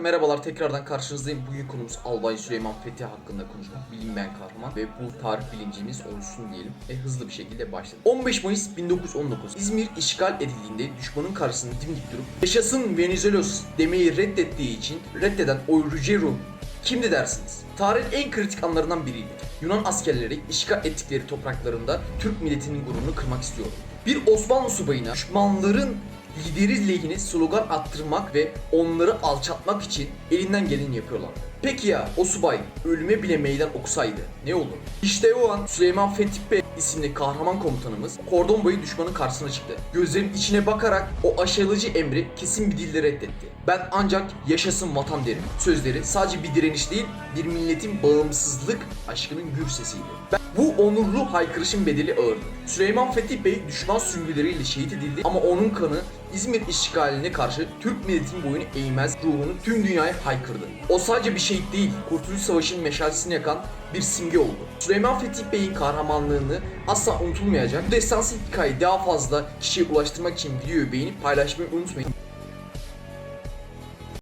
Merhabalar tekrardan karşınızdayım. Bugün konumuz Albay Süleyman Fethi hakkında konuşmak. Bilinmeyen kahraman ve bu tarih bilincimiz oluşsun diyelim. Ve hızlı bir şekilde başlayalım. 15 Mayıs 1919 İzmir işgal edildiğinde düşmanın karşısında dimdik durup yaşasın Venizelos demeyi reddettiği için reddeden o Ruggiero kimdi dersiniz? Tarihin en kritik anlarından biriydi. Yunan askerleri işgal ettikleri topraklarında Türk milletinin gururunu kırmak istiyordu. Bir Osmanlı subayına düşmanların lideri lehine slogan attırmak ve onları alçaltmak için elinden geleni yapıyorlar. Peki ya o subay ölüme bile meydan okusaydı ne olur? İşte o an Süleyman Fetih Bey isimli kahraman komutanımız kordon boyu düşmanın karşısına çıktı. Gözlerin içine bakarak o aşağılayıcı emri kesin bir dille reddetti. Ben ancak yaşasın vatan derim. Sözleri sadece bir direniş değil, bir milletin bağımsızlık aşkının gür sesiydi. Ben- bu onurlu haykırışın bedeli ağırdı. Süleyman Fetih Bey düşman süngüleriyle şehit edildi ama onun kanı İzmir işgaline karşı Türk milletin boyunu eğmez ruhunu tüm dünyaya haykırdı. O sadece bir şehit değil, Kurtuluş Savaşı'nın meşalesini yakan bir simge oldu. Süleyman Fetih Bey'in kahramanlığını asla unutulmayacak. Bu destansı hikayeyi daha fazla kişiye ulaştırmak için videoyu beğenip paylaşmayı unutmayın.